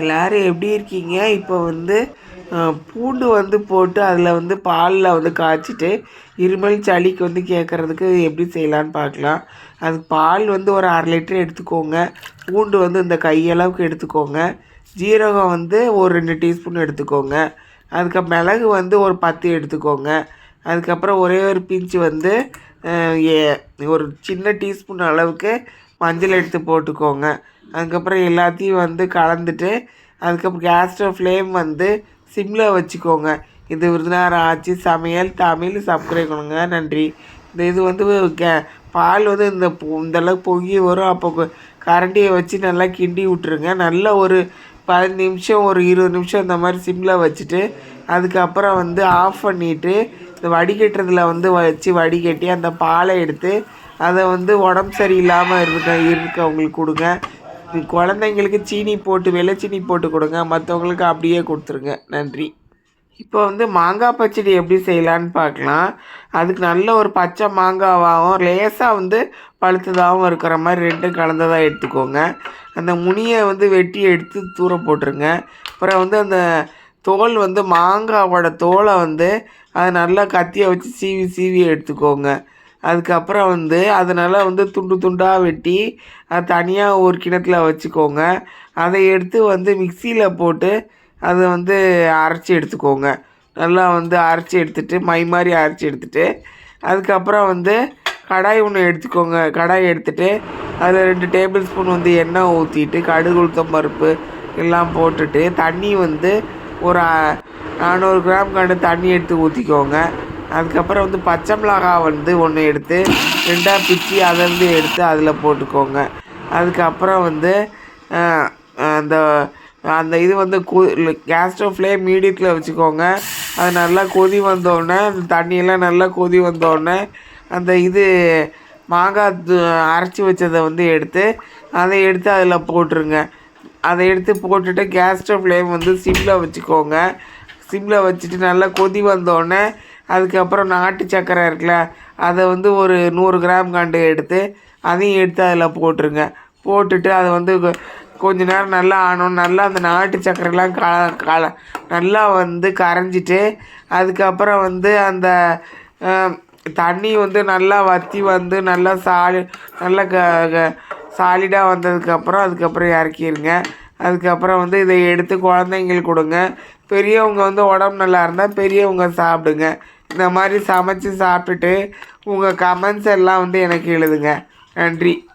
எல்லாரும் எப்படி இருக்கீங்க? இப்போ வந்து பூண்டு வந்து போட்டு அதில் வந்து பாலில் வந்து காய்ச்சிட்டு இருமல் சளிக்கு வந்து கேட்குறதுக்கு எப்படி செய்யலான்னு பார்க்கலாம் அது பால் வந்து ஒரு அரை லிட்டர் எடுத்துக்கோங்க. பூண்டு வந்து இந்த கையளவுக்கு எடுத்துக்கோங்க. ஜீரகம் வந்து ஒரு ரெண்டு டீஸ்பூன் எடுத்துக்கோங்க. அதுக்கு மிளகு வந்து ஒரு பத்து எடுத்துக்கோங்க. அதுக்கப்புறம் ஒரே ஒரு பிஞ்சு வந்து ஏ- ஒரு சின்ன டீஸ்பூன் அளவுக்கு மஞ்சள் எடுத்து போட்டுக்கோங்க. அதுக்கப்புறம் எல்லாத்தையும் வந்து கலந்துட்டு அதுக்கப்புறம் கேஸ் ஸ்டவ் ஃப்ளேம் வந்து சிம்மில் வச்சுக்கோங்க. இது விருதுநகர் ஆச்சு சமையல் தமிழ் சப்ஸ்கிரைப் பண்ணுங்க. நன்றி. இந்த இது வந்து கே பால் வந்து இந்த இந்தளவுக்கு பொங்கி வரும். அப்போ கரண்டியை வச்சு நல்லா கிண்டி விட்ருங்க நல்ல ஒரு பதினஞ்சு நிமிஷம் ஒரு இருபது நிமிஷம் இந்த மாதிரி சிம்மில் வச்சுட்டு அதுக்கப்புறம் வந்து ஆஃப் பண்ணிவிட்டு இந்த வடிகட்டுறதுல வந்து வச்சு வடிகட்டி அந்த பாலை எடுத்து அதை வந்து உடம்பு சரியில்லாமல் இருக்க இருக்கவங்களுக்கு கொடுங்க. குழந்தைங்களுக்கு சீனி போட்டு வெள்ளைச்சீனி போட்டு கொடுங்க. மற்றவங்களுக்கு அப்படியே கொடுத்துருங்க. நன்றி. இப்போ வந்து மாங்காய் பச்சடி எப்படி செய்யலான்னு பார்க்கலாம். அதுக்கு நல்ல ஒரு பச்சை மாங்காவாகவும் லேசாக வந்து பழுத்ததாகவும் இருக்கிற மாதிரி ரெண்டும் கலந்ததாக எடுத்துக்கோங்க. அந்த முனியை வந்து வெட்டி எடுத்து தூர போட்டுருங்க. அப்புறம் வந்து அந்த தோல் வந்து மாங்காவோட தோலை வந்து அதை நல்லா கத்தியை வச்சு சீவி சீவி எடுத்துக்கோங்க. அதுக்கப்புறம் வந்து அதனால் வந்து துண்டு துண்டாக வெட்டி அது தனியாக ஒரு கிணத்துல வச்சுக்கோங்க. அதை எடுத்து வந்து மிக்சியில் போட்டு அதை வந்து அரைச்சி எடுத்துக்கோங்க. நல்லா வந்து அரைச்சி எடுத்துட்டு மை மாதிரி அரைச்சி எடுத்துகிட்டு அதுக்கப்புறம் வந்து கடாய் ஒன்று எடுத்துக்கோங்க. கடாய் எடுத்துட்டு அதில் ரெண்டு டேபிள் ஸ்பூன் வந்து எண்ணெய் ஊற்றிட்டு கடுகு உளுத்தம் பருப்பு எல்லாம் போட்டுட்டு தண்ணி வந்து ஒரு நானூறு கிராம் கண்டு தண்ணி எடுத்து ஊற்றிக்கோங்க அதுக்கப்புறம் வந்து பச்சை மிளகாய் வந்து ஒன்று எடுத்து ரெண்டாக பிச்சு அதை வந்து எடுத்து அதில் போட்டுக்கோங்க. அதுக்கப்புறம் வந்து அந்த அந்த இது வந்து கு கேஸ் ஸ்டவ் ஃப்ளேம் மீடியத்தில் வச்சுக்கோங்க. அது நல்லா கொதி வந்தோடனே அந்த தண்ணியெல்லாம் நல்லா கொதி வந்தோடனே அந்த இது மாங்காய் அரைச்சி வச்சதை வந்து எடுத்து அதை எடுத்து அதில் போட்டுருங்க. அதை எடுத்து போட்டுட்டு கேஸ் ஸ்டவ் ஃப்ளேம் வந்து சிம்மில் வச்சுக்கோங்க. சிம்மில் வச்சுட்டு நல்லா கொதி வந்தோடனே அதுக்கப்புறம் நாட்டு சக்கரை இருக்குல்ல அதை வந்து ஒரு நூறு கிராம் கண்டு எடுத்து அதையும் எடுத்து அதில் போட்டுருங்க. போட்டுட்டு அதை வந்து கொஞ்ச நேரம் நல்லா ஆனோம். நல்லா அந்த நாட்டு சக்கரைலாம் கல கல நல்லா வந்து கரைஞ்சிட்டு அதுக்கப்புறம் வந்து அந்த தண்ணி வந்து நல்லா வற்றி வந்து நல்லா சாலி நல்லா க க- சாலிடாக வந்ததுக்கப்புறம் அதுக்கப்புறம் இறக்கிடுங்க அதுக்கப்புறம் வந்து இதை எடுத்து குழந்தைங்களுக்கு கொடுங்க. பெரியவங்க வந்து உடம்பு நல்லா இருந்தால் பெரியவங்க சாப்பிடுங்க. இந்த மாதிரி சமைச்சு சாப்பிட்டுட்டு உங்கள் கமெண்ட்ஸ் எல்லாம் வந்து எனக்கு எழுதுங்க. நன்றி.